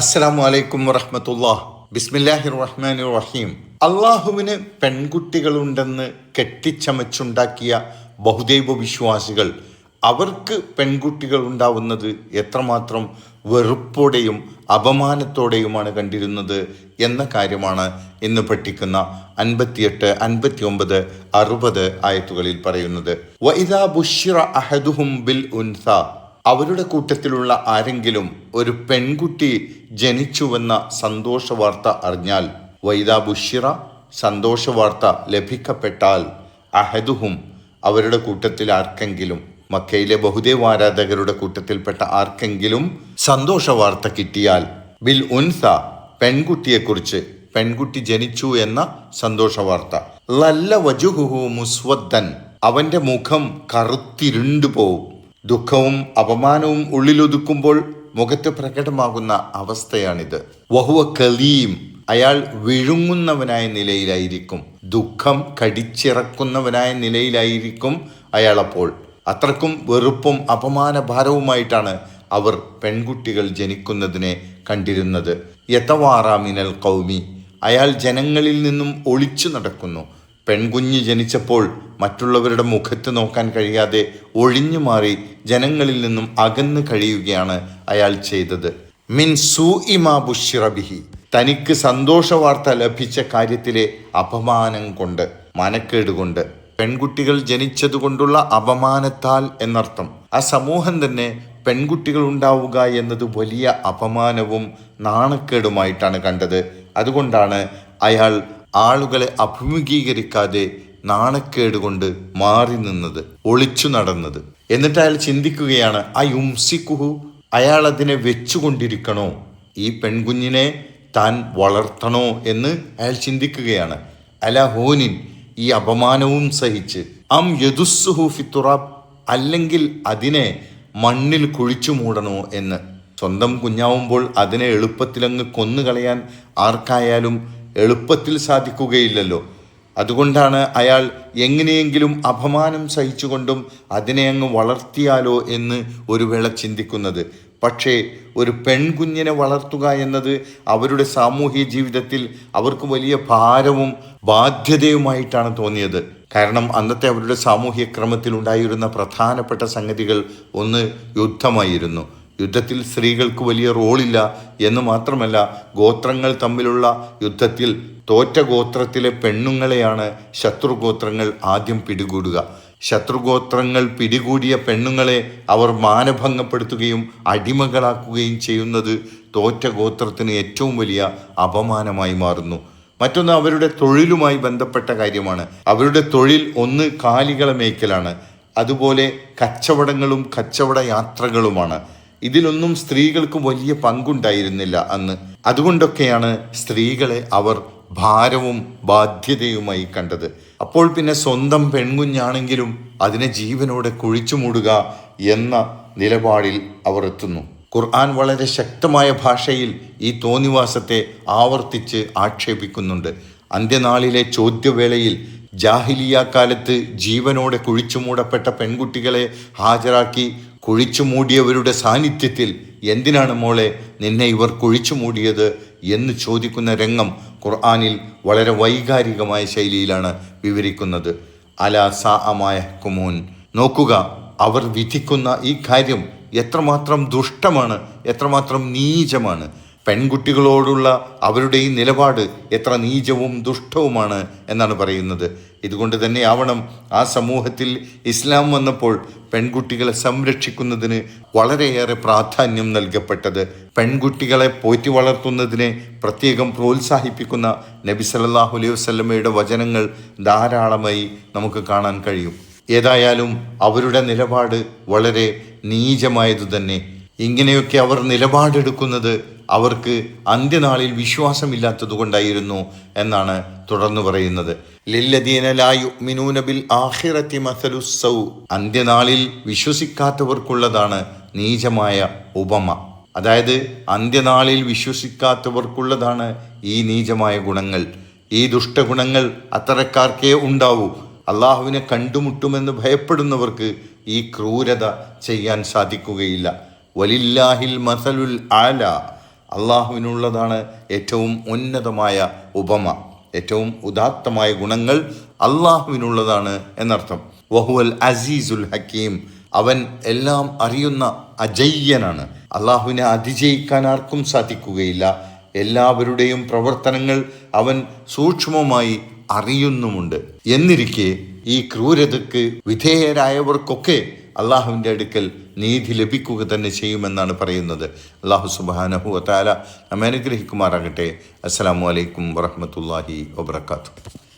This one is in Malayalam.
അസ്സലാമു അലൈക്കും വറഹമത്തുള്ള ബിസ്മില്ലാഹിർ റഹ്മാൻ റഹീം അള്ളാഹുവിന് പെൺകുട്ടികളുണ്ടെന്ന് കെട്ടിച്ചമച്ചുണ്ടാക്കിയ ബഹുദൈവ വിശ്വാസികൾ അവർക്ക് പെൺകുട്ടികൾ ഉണ്ടാവുന്നത് എത്രമാത്രം വെറുപ്പോടെയും അപമാനത്തോടെയുമാണ് കണ്ടിരുന്നത് എന്ന കാര്യമാണ് ഇന്ന് പഠിക്കുന്ന അൻപത്തിയെട്ട് അൻപത്തി ഒമ്പത് അറുപത് ആയത്തുകളിൽ പറയുന്നത്. വൈദാ ബുഷിറ അഹദുഹും ബിൽ ഉൻസ. അവരുടെ കൂട്ടത്തിലുള്ള ആരെങ്കിലും ഒരു പെൺകുട്ടി ജനിച്ചുവെന്ന സന്തോഷ വാർത്ത അറിഞ്ഞാൽ വൈദാ ബുഷിറ സന്തോഷ വാർത്ത ലഭിക്കപ്പെട്ടാൽ അഹദുഹും അവരുടെ കൂട്ടത്തിൽ ആർക്കെങ്കിലും മക്കയിലെ ബഹുദേവ് ആരാധകരുടെ കൂട്ടത്തിൽപ്പെട്ട ആർക്കെങ്കിലും സന്തോഷ വാർത്ത കിട്ടിയാൽ ബിൽ ഉൻസ പെൺകുട്ടിയെക്കുറിച്ച് പെൺകുട്ടി ജനിച്ചു എന്ന സന്തോഷ വാർത്ത ലല്ല വജുഹുഹു മുസ്വദ്ദൻ അവന്റെ മുഖം കറുത്തിരുണ്ടു പോവും ദുഃഖവും അപമാനവും ഉള്ളിലൊതുക്കുമ്പോൾ മുഖത്ത് പ്രകടമാകുന്ന അവസ്ഥയാണിത്. വഹുവ കലീം അയാൾ വിഴുങ്ങുന്നവനായ നിലയിലായിരിക്കും. ദുഃഖം കടിച്ചിറക്കുന്നവനായ നിലയിലായിരിക്കും അയാൾ അപ്പോൾ. അത്രക്കും വെറുപ്പും അപമാന ഭാരവുമായിട്ടാണ് അവർ പെൺകുട്ടികൾ ജനിക്കുന്നതിനെ കണ്ടിരുന്നത്. യഥവാറാമിനൽ കൗമി അയാൾ ജനങ്ങളിൽ നിന്നും ഒളിച്ചു നടക്കുന്നു. പെൺകുഞ്ഞ് ജനിച്ചപ്പോൾ മറ്റുള്ളവരുടെ മുഖത്ത് നോക്കാൻ കഴിയാതെ ഒഴിഞ്ഞു മാറി ജനങ്ങളിൽ നിന്നും അകന്നു കഴിയുകയാണ് അയാൾ ചെയ്തത്. മിൻ സൂ ഇമാ തനിക്ക് സന്തോഷ വാർത്ത ലഭിച്ച കാര്യത്തിലെ അപമാനം കൊണ്ട് മനക്കേട് കൊണ്ട്. പെൺകുട്ടികൾ ജനിച്ചതുകൊണ്ടുള്ള അപമാനത്താൽ എന്നർത്ഥം. ആ സമൂഹം തന്നെ പെൺകുട്ടികൾ ഉണ്ടാവുക എന്നത് വലിയ അപമാനവും നാണക്കേടുമായിട്ടാണ് കണ്ടത്. അതുകൊണ്ടാണ് അയാൾ ആളുകളെ അഭിമുഖീകരിക്കാതെ നാണക്കേട് കൊണ്ട് മാറി നിന്നത് ഒളിച്ചു നടന്നത്. എന്നിട്ട് അയാൾ ചിന്തിക്കുകയാണ് ആ യുംസിക്കുഹു അയാൾ അതിനെ വെച്ചുകൊണ്ടിരിക്കണോ? ഈ പെൺകുഞ്ഞിനെ താൻ വളർത്തണോ? എന്ന് അയാൾ ചിന്തിക്കുകയാണ്. അല ഹോനിൻ ഈ അപമാനവും സഹിച്ച് അം യദുസ്സുഹു ഫിത്തുറാബ് അല്ലെങ്കിൽ അതിനെ മണ്ണിൽ കുഴിച്ചു മൂടണോ? എന്ന്. സ്വന്തം കുഞ്ഞാവുമ്പോൾ അതിനെ എളുപ്പത്തിലങ്ങ് കൊന്നുകളയാൻ ആർക്കായാലും എളുപ്പത്തിൽ സാധിക്കുകയില്ലല്ലോ. അതുകൊണ്ടാണ് അയാൾ എങ്ങനെയെങ്കിലും അപമാനം സഹിച്ചുകൊണ്ടും അതിനെ അങ്ങ് വളർത്തിയാലോ എന്ന് ഒരു വേള ചിന്തിക്കുന്നത്. പക്ഷേ ഒരു പെൺകുഞ്ഞിനെ വളർത്തുക എന്നത് അവരുടെ സാമൂഹ്യ ജീവിതത്തിൽ അവർക്ക് വലിയ ഭാരവും ബാധ്യതയുമായിട്ടാണ് തോന്നിയത്. കാരണം അന്നത്തെ അവരുടെ സാമൂഹ്യ ക്രമത്തിൽ ഉണ്ടായിരുന്ന പ്രധാനപ്പെട്ട സംഗതികൾ ഒന്ന് യുദ്ധമായിരുന്നു. യുദ്ധത്തിൽ സ്ത്രീകൾക്ക് വലിയ റോളില്ല എന്ന് മാത്രമല്ല ഗോത്രങ്ങൾ തമ്മിലുള്ള യുദ്ധത്തിൽ തോറ്റ ഗോത്രത്തിലെ പെണ്ണുങ്ങളെയാണ് ശത്രുഗോത്രങ്ങൾ ആദ്യം പിടികൂടുക. ശത്രുഗോത്രങ്ങൾ പിടികൂടിയ പെണ്ണുങ്ങളെ അവർ മാനഭംഗപ്പെടുത്തുകയും അടിമകളാക്കുകയും ചെയ്യുന്നത് തോറ്റ ഗോത്രത്തിന് ഏറ്റവും വലിയ അപമാനമായി മാറുന്നു. മറ്റൊന്ന് അവരുടെ തൊഴിലുമായി ബന്ധപ്പെട്ട കാര്യമാണ്. അവരുടെ തൊഴിൽ ഒന്ന് കാലികളെ മേയ്ക്കലാണ് അതുപോലെ കച്ചവടങ്ങളും കച്ചവട യാത്രകളുമാണ്. ഇതിലൊന്നും സ്ത്രീകൾക്ക് വലിയ പങ്കുണ്ടായിരുന്നില്ല അന്ന്. അതുകൊണ്ടൊക്കെയാണ് സ്ത്രീകളെ അവർ ഭാരവും ബാധ്യതയുമായി കണ്ടത്. അപ്പോൾ പിന്നെ സ്വന്തം പെൺകുഞ്ഞാണെങ്കിലും അതിനെ ജീവനോടെ കുഴിച്ചു മൂടുക എന്ന നിലപാടിൽ അവർ എത്തുന്നു. ഖുർആൻ വളരെ ശക്തമായ ഭാഷയിൽ ഈ തോന്നിവാസത്തെ ആവർത്തിച്ച് ആക്ഷേപിക്കുന്നുണ്ട്. അന്ത്യനാളിലെ ചോദ്യവേളയിൽ ജാഹിലിയ കാലത്ത് ജീവനോടെ കുഴിച്ചു മൂടപ്പെട്ട പെൺകുട്ടികളെ ഹാജരാക്കി കുഴിച്ചു മൂടിയവരുടെ സാന്നിധ്യത്തിൽ എന്തിനാണ് മോളെ നിന്നെ ഇവർ കുഴിച്ചു മൂടിയത് എന്ന് ചോദിക്കുന്ന രംഗം ഖുർആാനിൽ വളരെ വൈകാരികമായ ശൈലിയിലാണ് വിവരിക്കുന്നത്. അല സാ അമായ കുമോൻ നോക്കുക അവർ വിധിക്കുന്ന ഈ കാര്യം എത്രമാത്രം ദുഷ്ടമാണ് എത്രമാത്രം നീചമാണ്. പെൺകുട്ടികളോടുള്ള അവരുടെ ഈ നിലപാട് എത്ര നീചവും ദുഷ്ടവുമാണ് എന്നാണ് പറയുന്നത്. ഇതുകൊണ്ട് തന്നെ ആവണം ആ സമൂഹത്തിൽ ഇസ്ലാം വന്നപ്പോൾ പെൺകുട്ടികളെ സംരക്ഷിക്കുന്നതിന് വളരെയേറെ പ്രാധാന്യം നൽകപ്പെട്ടത്. പെൺകുട്ടികളെ പോറ്റി വളർത്തുന്നതിനെ പ്രത്യേകം പ്രോത്സാഹിപ്പിക്കുന്ന നബി സല്ലാഹു അലൈഹി വസ്ലമയുടെ വചനങ്ങൾ ധാരാളമായി നമുക്ക് കാണാൻ കഴിയും. ഏതായാലും അവരുടെ നിലപാട് വളരെ നീചമായതു തന്നെ ഇങ്ങനെയൊക്കെ അവർ നിലപാടെടുക്കുന്നത് അവർക്ക് അന്ത്യനാളിൽ വിശ്വാസമില്ലാത്തത് കൊണ്ടായിരുന്നു എന്നാണ് തുടർന്ന് പറയുന്നത്. ബിൽ അന്ത്യനാളിൽ വിശ്വസിക്കാത്തവർക്കുള്ളതാണ് നീചമായ ഉപമ. അതായത് അന്ത്യനാളിൽ വിശ്വസിക്കാത്തവർക്കുള്ളതാണ് ഈ നീചമായ ഗുണങ്ങൾ. ഈ ദുഷ്ടഗുണങ്ങൾ അത്തരക്കാർക്കേ ഉണ്ടാവൂ. അള്ളാഹുവിനെ കണ്ടുമുട്ടുമെന്ന് ഭയപ്പെടുന്നവർക്ക് ഈ ക്രൂരത ചെയ്യാൻ സാധിക്കുകയില്ല. വലില്ലാഹിൽ മസലുൽ ആല. അള്ളാഹുവിനുള്ളതാണ് ഏറ്റവും ഉന്നതമായ ഉപമ ഏറ്റവും ഉദാത്തമായ ഗുണങ്ങൾ അള്ളാഹുവിനുള്ളതാണ് എന്നർത്ഥം. വഹുവൽ അസീസുൽ ഹക്കീം. അവൻ എല്ലാം അറിയുന്ന അജയ്യനാണ്. അള്ളാഹുവിനെ അതിജയിക്കാൻ ആർക്കും സാധിക്കുകയില്ല. എല്ലാവരുടെയും പ്രവർത്തനങ്ങൾ അവൻ സൂക്ഷ്മമായി അറിയുന്നുമുണ്ട്. എന്നിരിക്കെ ഈ ക്രൂരതയ്ക്ക് വിധേയരായവർക്കൊക്കെ അള്ളാഹുവിന്റെ അടുക്കൽ നീതി ലഭിക്കുക തന്നെ ചെയ്യുമെന്നാണ് പറയുന്നത്. അള്ളാഹു സുബാനഹു താല നമ്മെ അനുഗ്രഹിക്കുമാറാകട്ടെ. അസ്സാം വലൈക്കും വറഹമത്തല്ലാഹി വാത്തു